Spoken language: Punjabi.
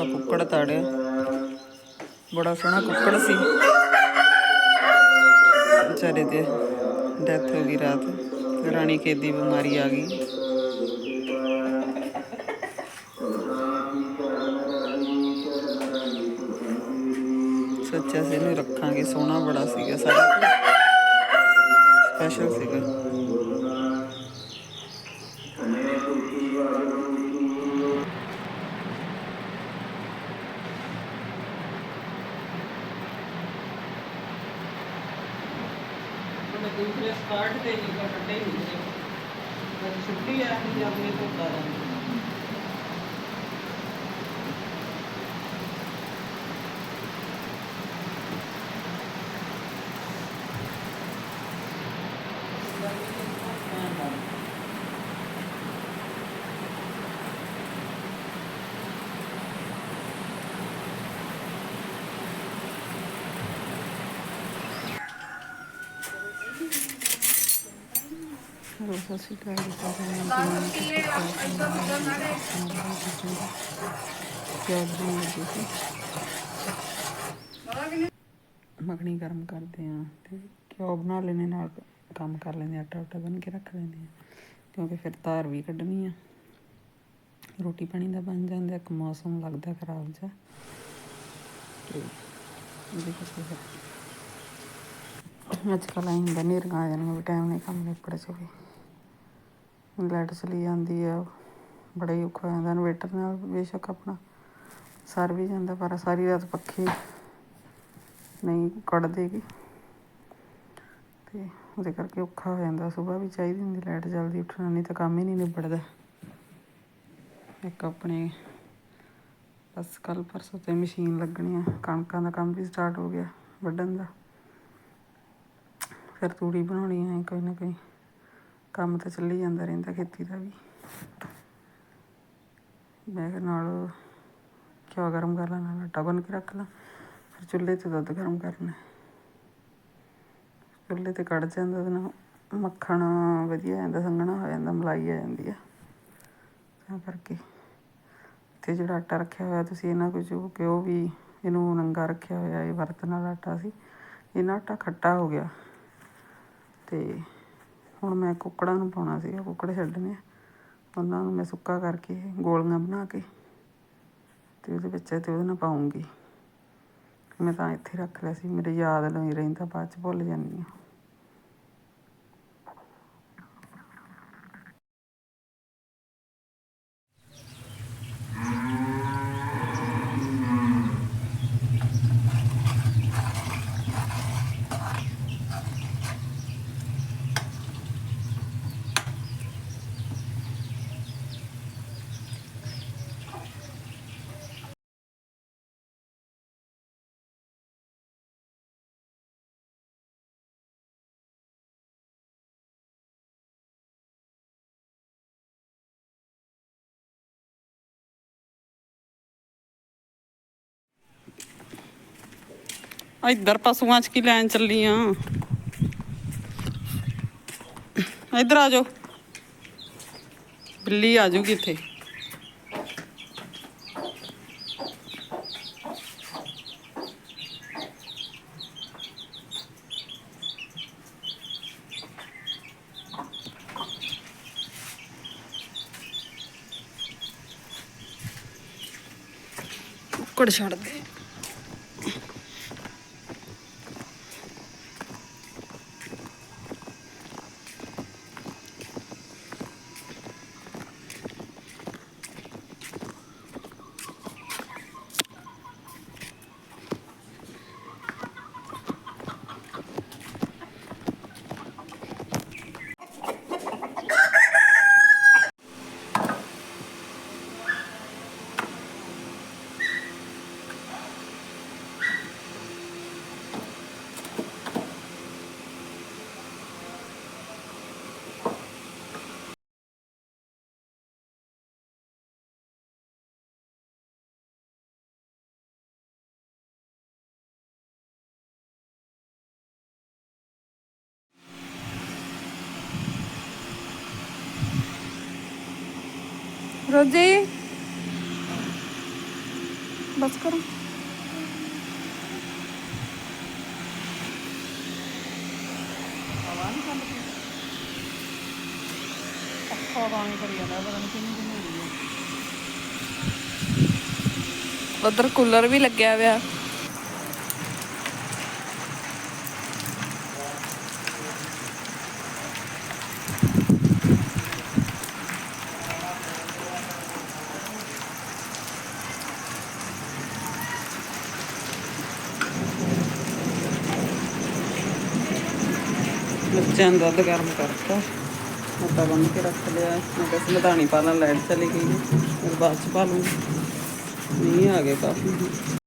ਆਪਾਂ ਕੁੱਕੜ ਤਾੜਿਆ। ਬੜਾ ਸੋਹਣਾ ਕੁੱਕੜ ਸੀ। ਵਿਚਾਰੇ ਦੇ ਡੈਥ ਹੋ ਗਈ ਰਾਤ। ਰਾਣੀ ਖੇਤ ਦੀ ਬਿਮਾਰੀ ਆ ਗਈ। ਸੱਚਾ ਸੀ ਇਹਨੂੰ ਰੱਖਾਂਗੇ, ਸੋਹਣਾ ਬੜਾ ਸੀਗਾ ਸਾਰਾ ਸਪੈਸ਼ਲ ਸੀਗਾ। ਉਹਨੇ ਦੂਸਰੇ ਸਕਾਰਟ ਤੇ ਨਹੀਂ ਕੱਟੇ ਨਹੀਂ ਜਦ ਛੁੱਟੀ ਆ ਕਿ ਆਪਣੇ ਤੋਂ ਕਰਾਂ ਚਲੋ ਸਤਿ ਸ਼੍ਰੀ ਅਕਾਲ ਜੀ। ਸਾਰਿਆਂ ਨੂੰ ਕਿਵੇਂ ਕਿਆ ਬਣਾਉਣ ਲੱਗੇ ਸੀ। ਮੱਖਣੀ ਗਰਮ ਕਰਦੇ ਆ ਤੇ ਘਿਓ ਬਣਾ ਲੈਣੇ ਨਾਲ ਕੰਮ ਕਰ ਲੈਂਦੇ ਆਟਾ ਉਟਾ ਬਣ ਕੇ ਰੱਖ ਲੈਂਦੇ ਆ। ਕਿਉਂਕਿ ਫਿਰ ਧਾਰ ਵੀ ਕੱਢਣੀ ਆ। ਰੋਟੀ ਪਾਣੀ ਦਾ ਬਣ ਜਾਂਦਾ ਇੱਕ ਮੌਸਮ ਲੱਗਦਾ ਖਰਾਬ ਤੇ ਇਹਦੇ ਫਿਰ ਅੱਜ ਕੱਲ੍ਹ ਆਈ ਹੁੰਦਾ ਨੇਰੀਆਂ ਆ ਜਾਣੀਆਂ ਵੀ ਟਾਈਮ ਨਹੀਂ ਕੰਮ ਨਿਪੜ ਜਾਵੇ। ਲਾਈਟ ਚਲੀ ਜਾਂਦੀ ਆ, ਬੜਾ ਹੀ ਔਖਾ ਹੋ ਜਾਂਦਾ ਇਨਵੇਟਰ ਨਾਲ, ਬੇਸ਼ੱਕ ਆਪਣਾ ਸਰ ਵੀ ਜਾਂਦਾ, ਪਰ ਸਾਰੀ ਰਾਤ ਪੱਖੇ ਨਹੀਂ ਕੱਢਦੇਗੀ ਤੇ ਉਹਦੇ ਕਰਕੇ ਔਖਾ ਹੋ ਜਾਂਦਾ ਸਵੇਰ ਵੀ ਚਾਹੀਦੀ ਹੁੰਦੀ ਲਾਈਟ, ਜਲਦੀ ਉੱਠਣਾ, ਨਹੀਂ ਤਾਂ ਕੰਮ ਹੀ ਨਹੀਂ ਨਿਬੜਦਾ। ਇੱਕ ਆਪਣੇ ਬਸ ਕੱਲ ਪਰਸੋਂ ਤੇ ਮਸ਼ੀਨ ਲੱਗਣੀ ਆ, ਕਣਕਾਂ ਦਾ ਕੰਮ ਵੀ ਸਟਾਰਟ ਹੋ ਗਿਆ ਵੱਢਣ ਦਾ। ਫਿਰ ਤੂੜੀ ਬਣਾਉਣੀ ਹੈ ਕੋਈ ਨਾ ਕੋਈ। ਕੰਮ ਤਾਂ ਚੱਲੀ ਜਾਂਦਾ ਰਹਿੰਦਾ ਖੇਤੀ ਦਾ ਵੀ। ਮੈਂ ਕਿਹਾ ਨਾਲ ਘਿਓ ਗਰਮ ਕਰ ਲੈਣਾ ਨਾਲ ਆਟਾ ਗੁੰਨ ਕੇ ਰੱਖ ਲਾਂ, ਫਿਰ ਚੁੱਲ੍ਹੇ ਤੇ ਦੁੱਧ ਗਰਮ ਕਰਨਾ। ਚੁੱਲ੍ਹੇ ਤੇ ਕੱਢ ਜਾਂਦਾ ਉਹਦੇ ਨਾਲ, ਮੱਖਣ ਵਧੀਆ ਆ ਜਾਂਦਾ, ਸੰਘਣਾ ਹੋ ਜਾਂਦਾ, ਮਲਾਈ ਆ ਜਾਂਦੀ ਆ। ਤਾਂ ਕਰਕੇ ਤੇ ਜਿਹੜਾ ਆਟਾ ਰੱਖਿਆ ਹੋਇਆ, ਤੁਸੀਂ ਇਹਨਾਂ ਕੁਝ ਕਿ ਉਹ ਵੀ, ਇਹਨੂੰ ਨੰਗਾ ਰੱਖਿਆ ਹੋਇਆ, ਇਹ ਵਰਤਣ ਵਾਲਾ ਆਟਾ ਸੀ। ਇਹਨਾਂ ਆਟਾ ਖੱਟਾ ਹੋ ਗਿਆ। ਤੇ ਹੁਣ ਮੈਂ ਕੁੱਕੜਾਂ ਨੂੰ ਪਾਉਣਾ ਸੀਗਾ, ਕੁੱਕੜ ਛੱਡਣੇ ਆ। ਉਹਨਾਂ ਨੂੰ ਮੈਂ ਸੁੱਕਾ ਕਰਕੇ ਗੋਲੀਆਂ ਬਣਾ ਕੇ ਤੇ ਉਹਦੇ ਵਿੱਚ ਤੇ ਉਹਦੇ ਨਾਲ ਪਾਉਂਗੀ। ਮੈਂ ਤਾਂ ਇੱਥੇ ਰੱਖ ਲਿਆ ਸੀ, ਮੇਰੇ ਯਾਦ ਨਹੀਂ ਰਹਿੰਦਾ, ਬਾਅਦ ਚ ਭੁੱਲ ਜਾਂਦੀ ਹਾਂ। ਇੱਧਰ ਪਸ਼ੂਆਂ 'ਚ ਕੀ ਲੈਣ ਚੱਲੀ ਆ? ਇੱਧਰ ਆ ਜਾਓ। ਬਿੱਲੀ ਆ ਜਾਊਗੀ ਇੱਥੇ। ਕੁੱਕੜ ਛੱਡ ਦੇ। ਹੋ ਬਸ ਕਰੋ ਉਧਰ ਕੂਲਰ ਵੀ ਲੱਗਿਆ ਹੋਇਆ। ਬੱਚਿਆਂ ਦਾ ਦੁੱਧ ਗਰਮ ਕਰਤਾ। ਆਟਾ ਬੰਨ ਕੇ ਰੱਖ ਲਿਆ। ਮੈਂ ਕਿਹਾ ਸੀ ਲਦਾਣੀ ਪਾ ਲਾਂ ਲਾਈਟ ਚਲੀ ਗਈ ਹੈ। ਫਿਰ ਬਾਅਦ ਚ ਪਾ ਲੂੰਗੀ। ਮੀਂਹ ਆ ਗਏ ਕਾਫੀ।